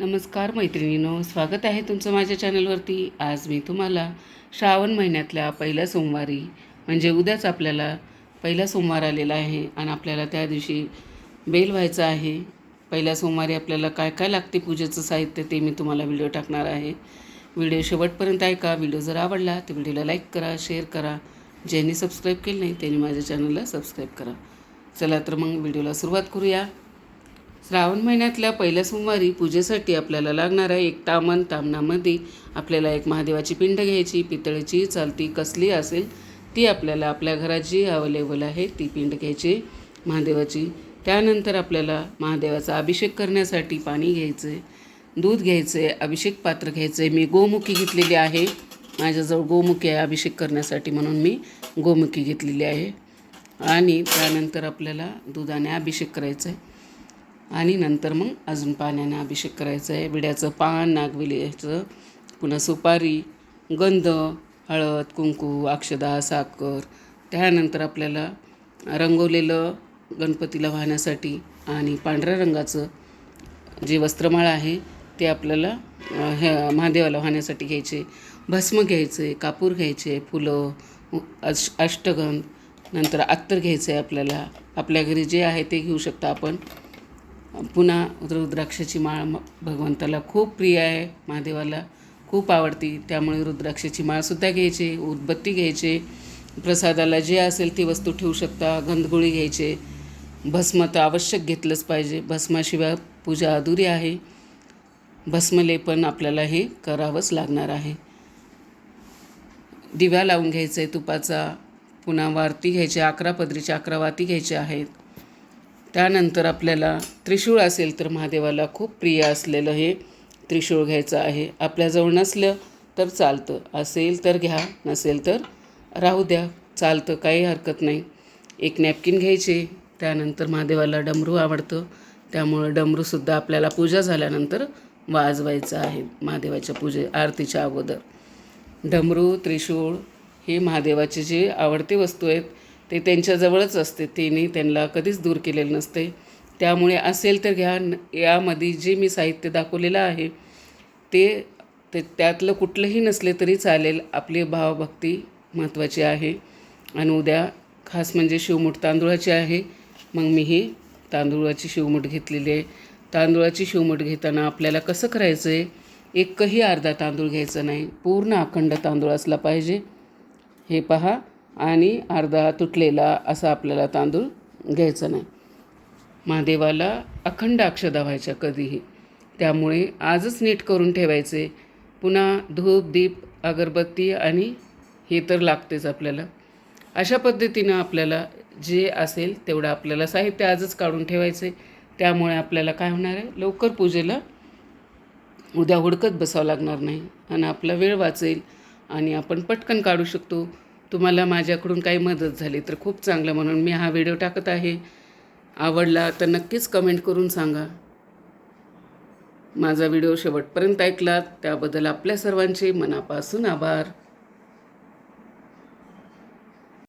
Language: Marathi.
नमस्कार मैत्रिणीनो स्वागत आहे तुमचं माझ्या चॅनलवरती. आज मी तुम्हाला श्रावण महिन्यातल्या पहिल्या सोमवारी म्हणजे उद्याच आपल्याला पहिला सोमवार आलेला आहे आणि आपल्याला त्या दिवशी बेल व्हायचं आहे. पहिल्या सोमवारी आपल्याला काय काय लागते पूजेचं साहित्य ते मी तुम्हाला व्हिडिओ टाकणार आहे. व्हिडिओ शेवटपर्यंत ऐका व्हिडिओ जर आवडला तर व्हिडिओला लाईक करा शेअर करा. ज्यांनी सबस्क्राईब केलं नाही त्यांनी माझ्या चॅनलला सबस्क्राईब करा. चला तर मग व्हिडिओला सुरुवात करूया. श्रावण महिन्यातल्या पहिल्या सोमवारी पूजेसाठी आपल्याला लागणाऱ्या एक तामन तामणामध्ये आपल्याला एक महादेवाची पिंड घ्यायची पितळेची चालती कसली असेल ती आपल्याला आपल्या घरात जी अवेलेबल आहे ती पिंड घ्यायची महादेवाची. त्यानंतर आपल्याला महादेवाचा अभिषेक करण्यासाठी पाणी घ्यायचं आहे दूध घ्यायचं आहे अभिषेक पात्र घ्यायचं आहे मी गोमुखी घेतलेली आहे. माझ्याजवळ गोमुखी आहे अभिषेक करण्यासाठी म्हणून मी गोमुखी घेतलेली आहे. आणि त्यानंतर आपल्याला दुधाने अभिषेक करायचा आहे आणि नंतर मग अजून पाण्याने अभिषेक करायचा आहे. विड्याचं पान नागविल्याचं पुन्हा सुपारी गंध हळद कुंकू अक्षदा साखर. त्यानंतर आपल्याला रंगवलेलं गणपतीला वाहण्यासाठी आणि पांढऱ्या रंगाचं जे वस्त्रमाळ आहे ते आपल्याला ह्या महादेवाला वाहण्यासाठी घ्यायचे. भस्म घ्यायचे कापूर घ्यायचे फुलं अश अष्टगंध नंतर अत्तर घ्यायचं आहे आपल्याला. आपल्या घरी जे आहे ते घेऊ शकता आपण. पुन्हा रुद्राक्षाची माळ म- भगवंताला खूप प्रिय आहे. महादेवाला खूप आवडती. त्यामुळे रुद्राक्षाची माळसुद्धा घ्यायची उदबत्ती घ्यायचे प्रसादाला जे असेल ती वस्तू ठेवू शकता गंधगोळी घ्यायचे. भस्म तर आवश्यक घेतलंच पाहिजे. भस्माशिवाय पूजा अधुरी आहे. भस्मलेपन आपल्याला हे करावंच लागणार आहे. दिव्या लावून घ्यायचा आहे तुपाचा. पुन्हा वारती घ्यायची अकरा पदरीच्या अकरा वाती घ्यायच्या आहेत. त्यानंतर आपल्याला त्रिशूळ असेल तर महादेवाला खूप प्रिय असलेलं हे त्रिशूळ घ्यायचं आहे. आपल्याजवळ नसलं तर चालतं. असेल तर घ्या नसेल तर राहू द्या. चालतं काही हरकत नाही. एक नॅपकिन घ्यायचे. त्यानंतर महादेवाला डमरू आवडतं. त्यामुळं डमरूसुद्धा आपल्याला पूजा झाल्यानंतर वाजवायचं आहे महादेवाच्या पूजे आरतीच्या अगोदर. डमरू त्रिशूळ हे महादेवाचे जे आवडते वस्तू आहेत ते त्यांच्याजवळच असते. तिने त्यांना कधीच दूर केलेलं नसते. त्यामुळे असेल तर घ्या. न- यामध्ये जे मी साहित्य दाखवलेलं आहे ते ते त्यातलं कुठलंही नसले तरी चालेल. आपली भावभक्ती महत्त्वाची आहे. आणि उद्या खास म्हणजे शिवमूठ तांदूळाची आहे. मग मी ही तांदूळाची शिवमूठ घेतलेली आहे. तांदूळाची शिवमूठ घेताना आपल्याला कसं करायचं आहे एकही अर्धा तांदूळ घ्यायचं नाही. पूर्ण अखंड तांदूळ असला पाहिजे. हे पहा. आणि अर्धा तुटलेला असा आपल्याला तांदूळ घ्यायचा नाही. महादेवाला अखंड अक्षदा व्हायच्या कधीही. त्यामुळे आजच नीट करून ठेवायचे. पुन्हा धूप दीप अगरबत्ती आणि हे तर लागतेच आपल्याला. अशा पद्धतीनं आपल्याला जे असेल तेवढं आपल्याला साहित्य आजच काढून ठेवायचे. त्यामुळे आपल्याला काय होणार आहे? लवकर पूजेला उद्या हुडकत बसावं लागणार नाही. आणि आपला वेळ वाचेल आणि आपण पटकन काढू शकतो. तुम्हाला माझ्याकडून काही मदत झाली तर खूप चांगलं म्हणून मी हा व्हिडिओ टाकत आहे. आवडला तर नक्कीच कमेंट करून सांगा. माझा व्हिडिओ शेवटपर्यंत ऐकलात त्याबद्दल आपल्या सर्वांचे मनापासून आभार.